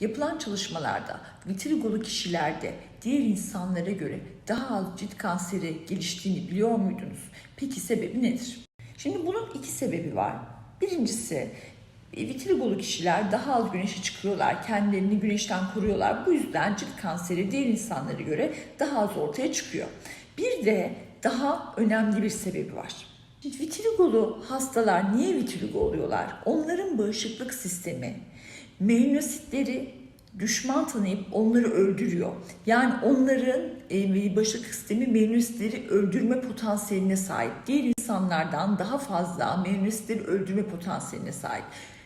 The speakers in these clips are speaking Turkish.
Yapılan çalışmalarda vitrigolu kişilerde diğer insanlara göre daha az cilt kanseri geliştiğini biliyor muydunuz? Peki sebebi nedir? Şimdi bunun iki sebebi var. Birincisi e, vitrigolu kişiler daha az güneşe çıkıyorlar, kendilerini güneşten koruyorlar. Bu yüzden cilt kanseri diğer insanlara göre daha az ortaya çıkıyor. Bir de daha önemli bir sebebi var. Şimdi vitrigolu hastalar niye vitiligo oluyorlar? Onların bağışıklık sistemi melanositleri düşman tanıyıp onları öldürüyor. Yani onların e, bağışıklık sistemi melanositleri öldürme potansiyeline sahip. Diğer insanlardan daha fazla melanositleri öldürme potansiyeline sahip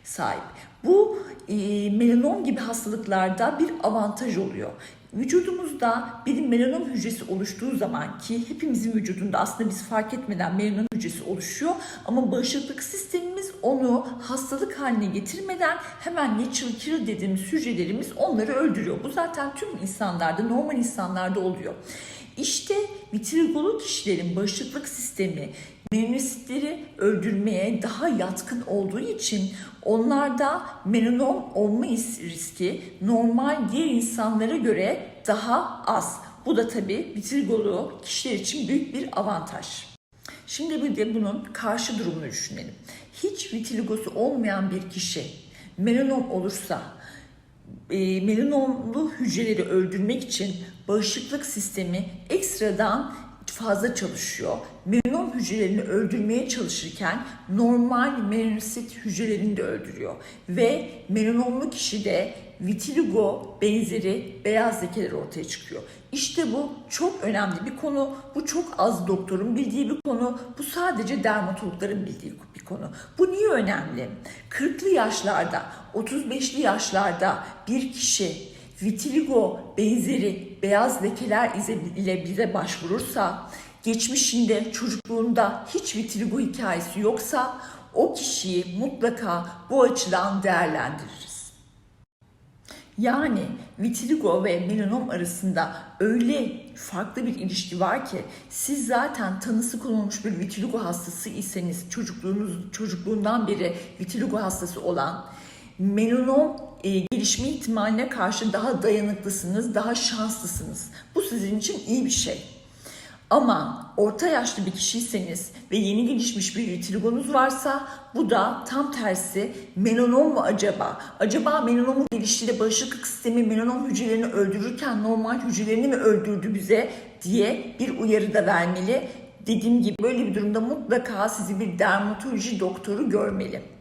sahip. Bu e, melanom gibi hastalıklarda bir avantaj oluyor. Vücudumuzda bir melanom hücresi oluştuğu zaman ki hepimizin vücudunda aslında biz fark etmeden melanom hücresi oluşuyor ama bağışıklık sistemimiz onu hastalık haline getirmeden hemen natural killer dediğimiz hücrelerimiz onları öldürüyor. Bu zaten tüm insanlarda, normal insanlarda oluyor. İşte vitrigolu kişilerin bağışıklık sistemi melanositleri öldürmeye daha yatkın olduğu için onlarda melanom olma riski normal diğer insanlara göre daha az. Bu da tabii vitrigolu kişiler için büyük bir avantaj. Şimdi bir de bunun karşı durumunu düşünelim. Hiç vitiligosu olmayan bir kişi melanom olursa e, melanomlu hücreleri öldürmek için bağışıklık sistemi ekstradan fazla çalışıyor. Melanom hücrelerini öldürmeye çalışırken normal melanosit hücrelerini de öldürüyor. Ve melanomlu kişide vitiligo benzeri beyaz lekeler ortaya çıkıyor. İşte bu çok önemli bir konu. Bu çok az doktorun bildiği bir konu. Bu sadece dermatologların bildiği bir konu. Bu niye önemli? 40'lı yaşlarda, 35'li yaşlarda bir kişi vitiligo benzeri beyaz lekeler ile bize başvurursa, geçmişinde çocukluğunda hiç vitiligo hikayesi yoksa o kişiyi mutlaka bu açıdan değerlendiririz. Yani vitiligo ve melanom arasında öyle farklı bir ilişki var ki siz zaten tanısı konulmuş bir vitiligo hastası iseniz çocukluğunuz çocukluğundan beri vitiligo hastası olan melanom e, gelişme ihtimaline karşı daha dayanıklısınız, daha şanslısınız. Bu sizin için iyi bir şey. Ama orta yaşlı bir kişiyseniz ve yeni gelişmiş bir vitiligonuz varsa bu da tam tersi melanom mu acaba? Acaba melanomun geliştiğinde bağışıklık sistemi melanom hücrelerini öldürürken normal hücrelerini mi öldürdü bize diye bir uyarı da vermeli. Dediğim gibi böyle bir durumda mutlaka sizi bir dermatoloji doktoru görmeli.